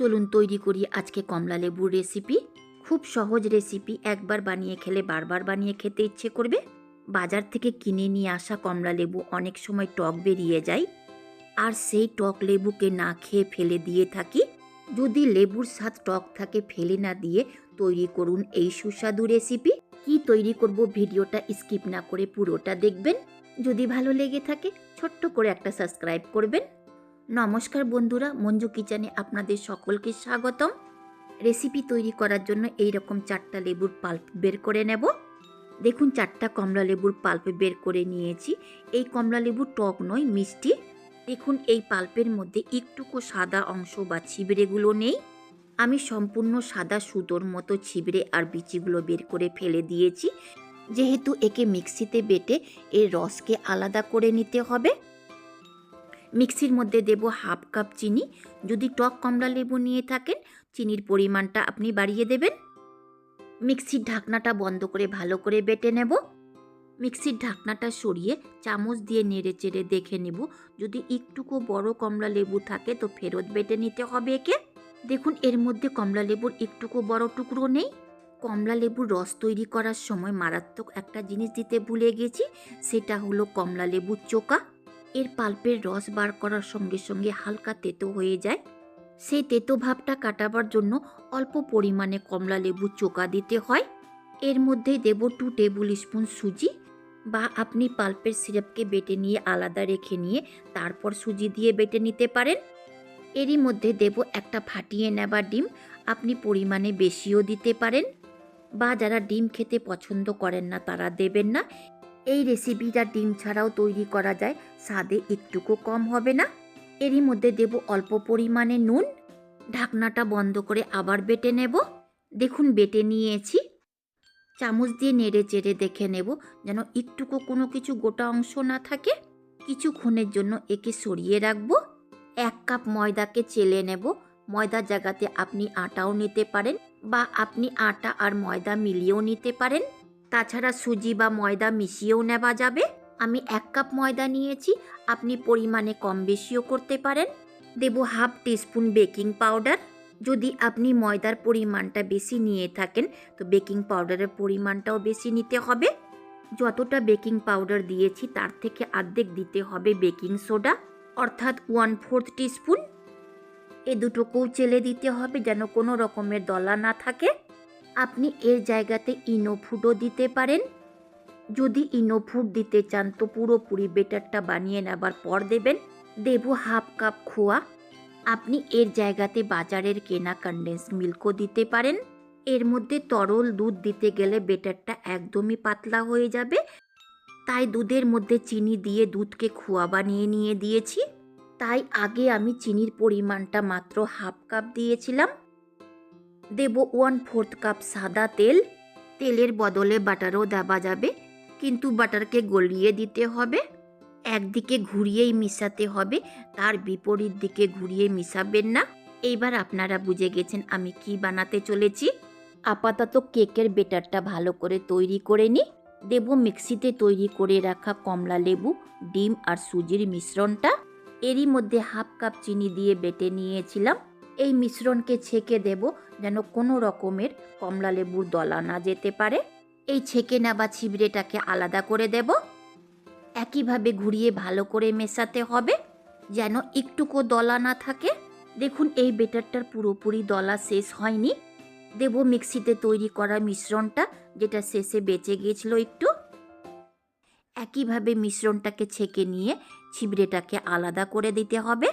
চলুন তৈরি করি আজকে কমলা লেবুর রেসিপি খুব সহজ রেসিপি একবার বানিয়ে খেলে বারবার বানিয়ে খেতে ইচ্ছে করবে। বাজার থেকে কিনে নিয়ে আসা কমলা লেবু অনেক সময় টক বেরিয়ে যায়। আর সেই টক লেবুকে না খেয়ে ফেলে দিয়ে থাকি। যদি লেবুর স্বাদ টক থাকে, ফেলে না দিয়ে তৈরি করুন এই সুস্বাদু রেসিপি কি তৈরি করব ভিডিওটা স্কিপ না করে পুরোটা দেখবেন। যদি ভালো লেগে থাকে, ছোট্ট করে একটা সাবস্ক্রাইব করবেন। নমস্কার বন্ধুরা, মঞ্জু কিচেনে আপনাদের সকলকে স্বাগতম। রেসিপি তৈরি করার জন্য এই রকম চারটা লেবুর পাল্প বের করে নেব। দেখুন, চারটা কমলা লেবুর পাল্প বের করে নিয়েছি। এই কমলা লেবু টক নয়, মিষ্টি। দেখুন, এই পাল্পের মধ্যে একটুকু সাদা অংশ বা ছিবড়েগুলো নেই। আমি সম্পূর্ণ সাদা সুতোর মতো ছিবড়ে আর বিচিগুলো বের করে ফেলে দিয়েছি। যেহেতু একে মিক্সিতে বেটে এর রসকে আলাদা করে নিতে হবে। মিক্সির মধ্যে দেব হাফ কাপ চিনি। যদি টক কমলা লেবু নিয়ে থাকেন, চিনির পরিমাণটা আপনি বাড়িয়ে দেবেন। মিক্সির ঢাকনাটা বন্ধ করে ভালো করে বেটে নেব। মিক্সির ঢাকনাটা সরিয়ে চামচ দিয়ে নেড়ে চেড়ে দেখে নেব। যদি একটুকু বড় কমলা লেবু থাকে, তো ফেরত বেটে নিতে হবে একে। দেখুন, এর মধ্যে কমলা লেবুর একটুকু বড় টুকরো নেই। কমলা লেবুর রস তৈরি করার সময় মারাত্মক একটা জিনিস দিতে ভুলে গেছি, সেটা হলো কমলা লেবুর চোকা এর পাল্পের রস বার করার সঙ্গে সঙ্গে হালকা তেতো হয়ে যায়। সেই তেতো ভাবটা কাটাবার জন্য অল্প পরিমাণে কমলা লেবু চোকা দিতে হয়। এর মধ্যে দেব টু টেবিল স্পুন সুজি বা আপনি পাল্পের সিরাপকে বেটে নিয়ে আলাদা রেখে নিয়ে তারপর সুজি দিয়ে বেটে নিতে পারেন। এরই মধ্যে দেব একটা ফাটিয়ে নেওয়া ডিম, আপনি পরিমাণে বেশিও দিতে পারেন। বা যারা ডিম খেতে পছন্দ করেন না তারা দেবেন না। এই রেসিপিটা ডিম ছাড়াও তৈরি করা যায়, স্বাদে একটুকু কম হবে না। এরই মধ্যে দেব অল্প পরিমাণে নুন। ঢাকনাটা বন্ধ করে আবার বেটে নেব। দেখুন, বেটে নিয়েছি। চামচ দিয়ে নেড়ে চেড়ে দেখে নেব যেন একটুকু কোনো কিছু গোটা অংশ না থাকে। কিছুক্ষণের জন্য একে সরিয়ে রাখব। এক কাপ ময়দাকে চেলে নেব। ময়দার জায়গাতে আপনি আটাও নিতে পারেন বা আপনি আটা আর ময়দা মিলিয়েও নিতে পারেন। তাছাড়া সুজি বা ময়দা মিশিয়েও নেওয়া যাবে। আমি এক কাপ ময়দা নিয়েছি, আপনি পরিমাণে কম বেশিও করতে পারেন। দেব হাফ টিস্পুন বেকিং পাউডার। যদি আপনি ময়দার পরিমাণটা বেশি নিয়ে থাকেন, তো বেকিং পাউডারের পরিমাণটাও বেশি নিতে হবে। যতটা বেকিং পাউডার দিয়েছি, তার থেকে অর্ধেক দিতে হবে বেকিং সোডা, অর্থাৎ ওয়ান ফোর্থ টিস্পুন। এ দুটোকেও চেলে দিতে হবে যেন কোনো রকমের দলা না থাকে। আপনি এর জায়গাতে ইনো ফুডও দিতে পারেন। যদি ইনো ফুড দিতে চান তো পুরোপুরি বেটারটা বানিয়ে নেবার পর দেবেন। দেব হাফ কাপ খোয়া। আপনি এর জায়গাতে বাজারের কেনা কন্ডেন্স মিল্কও দিতে পারেন। এর মধ্যে তরল দুধ দিতে গেলে বেটারটা একদমই পাতলা হয়ে যাবে। তাই দুধের মধ্যে চিনি দিয়ে দুধকে খোয়া বানিয়ে নিয়ে দিয়েছি। তাই আগে আমি চিনির পরিমাণটা মাত্র হাফ কাপ দিয়েছিলাম। দেব ওয়ান ফোর্থ কাপ সাদা তেল। তেলের বদলে বাটারও দেওয়া যাবে, কিন্তু বাটারকে গলিয়ে দিতে হবে। একদিকে ঘুরিয়েই মিশাতে হবে, তার বিপরীত দিকে ঘুরিয়ে মিশাবেন না। এইবার আপনারা বুঝে গেছেন আমি কি বানাতে চলেছি। আপাতত কেকের বেটারটা ভালো করে তৈরি করে নিই। দেব মিক্সিতে তৈরি করে রাখা কমলা লেবু, ডিম আর সুজির মিশ্রণটা। এরই মধ্যে হাফ কাপ চিনি দিয়ে বেটে নিয়েছিলাম। এই মিশ্রণকে ছেঁকে দেব যেন কোনো রকমের কমলা লেবুর দলা না যেতে পারে। এই ছেঁকে নেওয়া ছিবড়েটাকে আলাদা করে দেব। একইভাবে ঘুরিয়ে ভালো করে মেশাতে হবে যেন একটুকু দলা না থাকে। দেখুন, এই বেটারটার পুরোপুরি দলা শেষ হয়নি। দেব মিক্সিতে তৈরি করা মিশ্রণটা, যেটা শেষে বেঁচে গিয়েছিল একটু। একইভাবে মিশ্রণটাকে ছেঁকে নিয়ে ছিবড়েটাকে আলাদা করে দিতে হবে।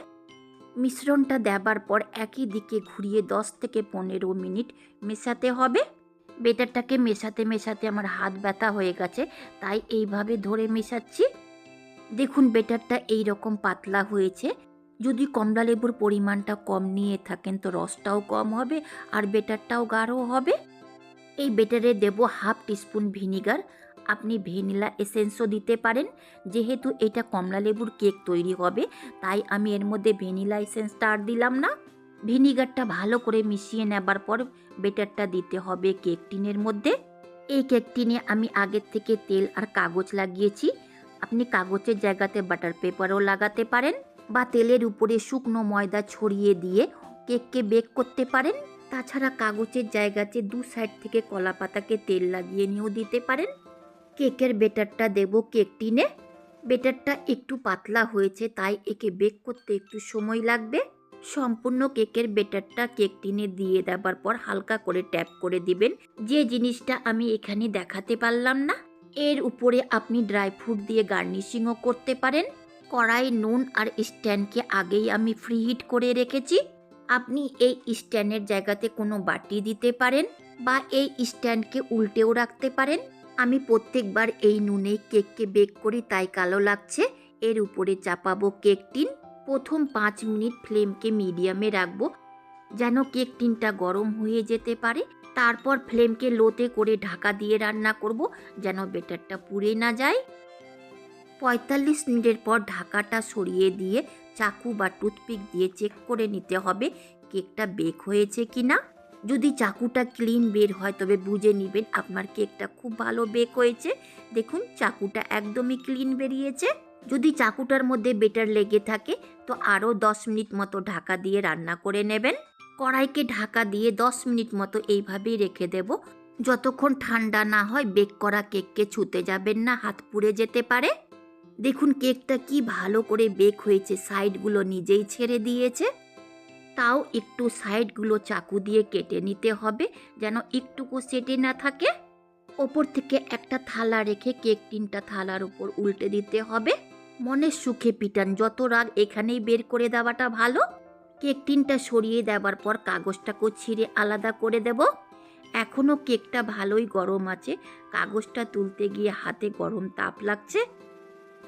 মিশ্রণটা দেবার পর একই দিকে ঘুরিয়ে দশ থেকে পনেরো মিনিট মেশাতে হবে। বেটারটাকে মেশাতে মেশাতে আমার হাত ব্যথা হয়ে গেছে, তাই এইভাবে ধরে মেশাচ্ছি। দেখুন বেটারটা এই রকম পাতলা হয়েছে। যদি কমলা লেবুর পরিমাণটা কম নিয়ে থাকেন তো রসটাও কম হবে আর বেটারটাও গাঢ় হবে। এই বেটারে দেব হাফ টিস্পুন ভিনিগার। আপনি ভ্যানিলা এসেন্সও দিতে পারেন। যেহেতু এটা কমলা লেবুর কেক তৈরি হবে, তাই আমি এর মধ্যে ভ্যানিলা এসেন্সটা আর দিলাম না। ভিনিগারটা ভালো করে মিশিয়ে নেবার পর বেটারটা দিতে হবে কেক টিনের মধ্যে। এই কেক টিনে আমি আগের থেকে তেল আর কাগজ লাগিয়েছি। আপনি কাগজের জায়গাতে বাটার পেপারও লাগাতে পারেন বা তেলের উপরে শুকনো ময়দা ছড়িয়ে দিয়ে কেককে বেক করতে পারেন। তাছাড়া কাগজের জায়গাতে দু সাইড থেকে কলা পাতাকে তেল লাগিয়ে নিয়েও দিতে পারেন। কেকের বেটারটা দেব কেক টিনে। বেটারটা একটু পাতলা হয়েছে, তাই একে বেক করতে একটু সময় লাগবে। সম্পূর্ণ কেকের বেটারটা কেক টিনে দিয়ে দেওয়ার পর হালকা করে ট্যাপ করে দিবেন। যে জিনিসটা আমি এখানে দেখাতে পারলাম না, এর উপরে আপনি ড্রাই ফ্রুট দিয়ে গার্নিশিংও করতে পারেন। কড়াই, নুন আর স্ট্যান্ডকে আগেই আমি ফ্রি হিট করে রেখেছি। আপনি এই স্ট্যান্ডের জায়গাতে কোনো বাটি দিতে পারেন বা এই স্ট্যান্ডকে উল্টেও রাখতে পারেন। আমি প্রত্যেকবার এই নুনেই কেককে বেক করি, তাই কালো লাগছে। এর উপরে চাপাবো কেক টিন। প্রথম পাঁচ মিনিট ফ্লেমকে মিডিয়ামে রাখব, যেন কেক টিনটা গরম হয়ে যেতে পারে। তারপর ফ্লেমকে লোতে করে ঢাকা দিয়ে রান্না করব, যেন বেটারটা পুড়ে না যায়। পঁয়তাল্লিশ মিনিটের পর ঢাকাটা সরিয়ে দিয়ে চাকু বা টুথপিক দিয়ে চেক করে নিতে হবে, কেকটা বেক হয়েছে কি না যদি চাকুটা ক্লিন বের হয়, তবে বুঝে নেবেন আপনার কেকটা খুব ভালো বেক হয়েছে। দেখুন, চাকুটা একদমই ক্লিন বেরিয়েছে। যদি চাকুটার মধ্যে বেটার লেগে থাকে, তো আরও দশ মিনিট মতো ঢাকা দিয়ে রান্না করে নেবেন। কড়াইকে ঢাকা দিয়ে দশ মিনিট মতো এইভাবেই রেখে দেব। যতক্ষণ ঠান্ডা না হয় বেক করা কেককে ছুতে যাবেন না, হাত পুড়ে যেতে পারে। দেখুন কেকটা কি ভালো করে বেক হয়েছে সাইডগুলো নিজেই ছেড়ে দিয়েছে। তাও একটু সাইডগুলো চাকু দিয়ে কেটে নিতে হবে, যেন একটুকু সেটে না থাকে। ওপর থেকে একটা থালা রেখে কেক টিনটা থালার উপর উল্টে দিতে হবে। মনের সুখে পিটান, যত রাগ এখানেই বের করে দেওয়াটা ভালো। কেক টিনটা সরিয়ে দেওয়ার পর কাগজটাকেও ছিঁড়ে আলাদা করে দেব। এখনও কেকটা ভালোই গরম আছে, কাগজটা তুলতে গিয়ে হাতে গরম তাপ লাগছে।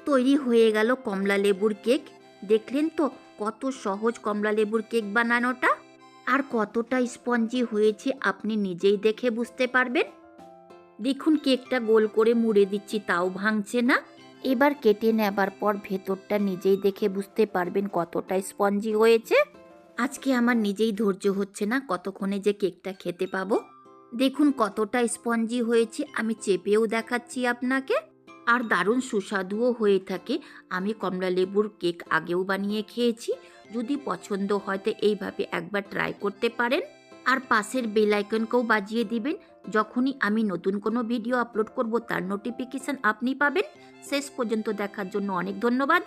তৈরি হয়ে গেল কমলা লেবুর কেক। দেখলেন তো কত সহজ কমলা লেবুর কেক বানানোটা? আর কতটা স্পঞ্জি হয়েছে আপনি নিজেই দেখে বুঝতে পারবেন? দেখুন, কেকটা গোল করে মুড়ে দিচ্ছি, তাও ভাঙছে না। এবার কেটে নেবার পর ভেতরটা নিজেই দেখে বুঝতে পারবেন কতটা স্পঞ্জি হয়েছে। আজকে আমার নিজেই ধৈর্য হচ্ছে না কতক্ষণে যে কেকটা খেতে পাবো। দেখুন, কতটা স্পঞ্জি হয়েছে, আমি চেপেও দেখাচ্ছি আপনাকে। আর দারুণ সুস্বাদুও হয়ে থাকে। আমি কমলা লেবুর কেক আগেও বানিয়ে খেয়েছি। যদি পছন্দ হয় তো এইভাবে একবার ট্রাই করতে পারেন। আর পাশের বেল আইকনকেও বাজিয়ে দিবেন। যখনই আমি নতুন কোনো ভিডিও আপলোড করব, তার নোটিফিকেশান আপনি পাবেন। শেষ পর্যন্ত দেখার জন্য অনেক ধন্যবাদ।